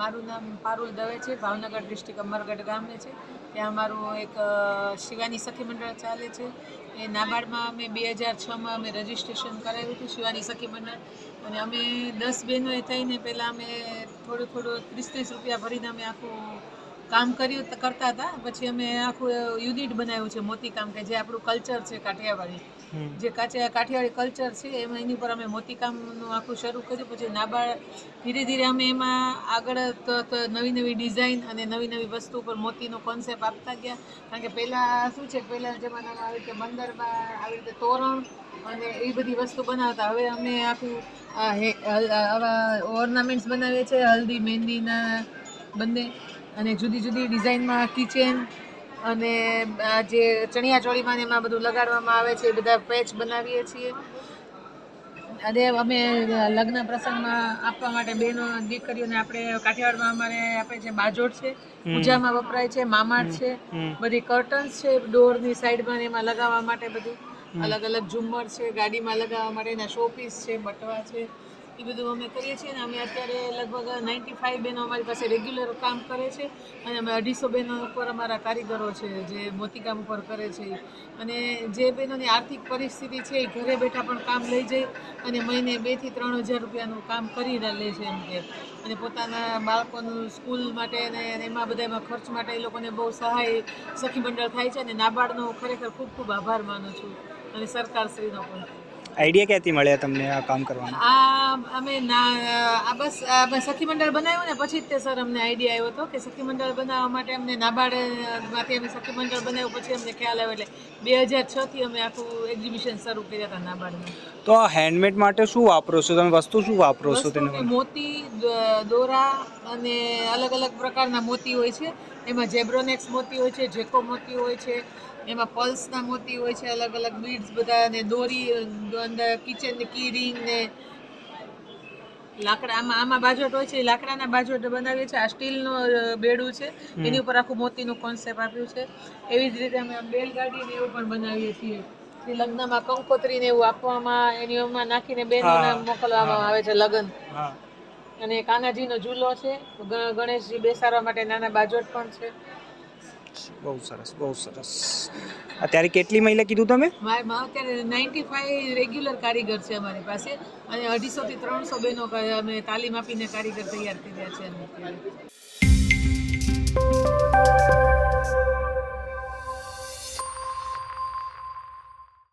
મારું નામ પારુલ દવે છે. ભાવનગર ડિસ્ટ્રિક્ટ અમરગઢ ગામે છે. ત્યાં અમારું એક શિવાની સખી મંડળ ચાલે છે. એ નાબાર્ડમાં અમે બે હજાર છમાં અમે રજીસ્ટ્રેશન કરાવ્યું હતું શિવાની સખી મંડળ. અને અમે દસ બહેનોએ થઈને પહેલાં અમે થોડું થોડું ત્રીસ ત્રીસ રૂપિયા ભરીને અમે આખું કામ કર્યું કરતા હતા. પછી અમે આખું યુનિટ બનાવ્યું છે મોતીકામ કે જે આપણું કલ્ચર છે કાઠિયાવાડી. જે કાચે કાઠિયાવાડી કલ્ચર છે એમાં એની ઉપર અમે મોતીકામનું આખું શરૂ કર્યું. પછી નાબાળ ધીરે ધીરે અમે એમાં આગળ નવી નવી ડિઝાઇન અને નવી નવી વસ્તુ ઉપર મોતીનો કોન્સેપ્ટ આપતા ગયા. કારણ કે પહેલાં શું છે પહેલાં જમાનામાં આવી રીતે મંદરમાં આવી રીતે તોરણ અને એ બધી વસ્તુ બનાવતા. હવે અમે આખું આવા ઓર્નામેન્ટ્સ બનાવીએ છીએ હલ્દી મહેંદીના બંને. અને જુદી જુદી ડિઝાઇનમાં કિચન અને આ જે ચણિયા ચોળીમાં ને એમાં બધું લગાડવામાં આવે છે બધા પેચ બનાવીએ છીએ. અને અમે લગ્ન પ્રસંગમાં આપવા માટે બહેનો દીકરીઓને આપણે કાઠિયાવાડમાં અમારે આપણે જે બાજોટ છે પૂજામાં વપરાય છે મામાટ છે બધી કર્ટન્સ છે ડોરની સાઈડમાં એમાં લગાવવા માટે બધું. અલગ અલગ ઝુમ્મર છે ગાડીમાં લગાવવા માટે એના શોપીસ છે બટવા છે એ બધું અમે કરીએ છીએ અને અમે અત્યારે લગભગ નાઇન્ટી ફાઇવ બહેનો અમારી પાસે રેગ્યુલર કામ કરે છે અને અમે અઢીસો બહેનો ઉપર અમારા કારીગરો છે જે મોતીકામ ઉપર કરે છે. અને જે બહેનોની આર્થિક પરિસ્થિતિ છે એ ઘરે બેઠા પણ કામ લઈ જાય અને મહિને બેથી ત્રણ હજાર રૂપિયાનું કામ કરી લે છે એમ કે. અને પોતાના બાળકોનું સ્કૂલ માટે અને એમાં બધામાં ખર્ચ માટે એ લોકોને બહુ સહાય સખી મંડળ થાય છે અને નાબાર્ડનો ખરેખર ખૂબ ખૂબ આભાર માનું છું અને સરકારશ્રીનો પણ. આઈડિયા ક્યાંથી મળ્યા તમને આ કામ કરવાનો? આ અમે ના આ બસ અમે સખી મંડળ બનાવ્યું ને પછી જ તે સર અમને આઈડિયા આવ્યો હતો કે સખી મંડળ બનાવવા માટે અમને નાબાર્ડમાંથી અમે સખી મંડળ બનાવ્યું પછી અમને ખ્યાલ આવ્યો એટલે બે હજાર છ થી અમે આખું એક્ઝિબિશન શરૂ કર્યા હતા નાબાર્ડમાં તો આ હેન્ડમેડ માટે શું વાપરો છો? તમે વસ્તુ શું વાપરો છો તેને મોતી દોરા અને અલગ અલગ પ્રકારના મોતી હોય છે. એમાં જેબ્રોનેક્સ મોતી હોય છે જેકો મોતી હોય છે એમાં પલ્સના મોતી હોય છે અલગ અલગ બીડ્સ બધા ને દોરી અંદર કિચનની કી રિંગ ને લાકડા આમાં આમાં બાજોટ હોય છે એ લાકડાના બાજોટ બનાવીએ છીએ. આ સ્ટીલનો બેડું છે. એની ઉપર આખું મોતીનું કોન્સેપ્ટ આપ્યું છે. એવી જ રીતે અમે બેલગાડી ને એવું પણ બનાવીએ છીએ. લગ્નમાં કંકોત્રી ને એવું આપવામાં એની નાખીને બહેનોને મોકલવામાં આવે છે લગ્ન. અને કાનાજીનો ઝૂલો છે. ગણેશજી બેસાડવા માટે નાના બાજોટ પણ છે. બહુ સરસ બહુ સરસ. અત્યારે કેટલી મહિલા કીધું તમે? અત્યારે નાઇન્ટી ફાઈવ રેગ્યુલર કારીગર છે અમારી પાસે. અને અઢીસોથી ત્રણસો બહેનો અમે તાલીમ આપીને કારીગર તૈયાર કર્યા છે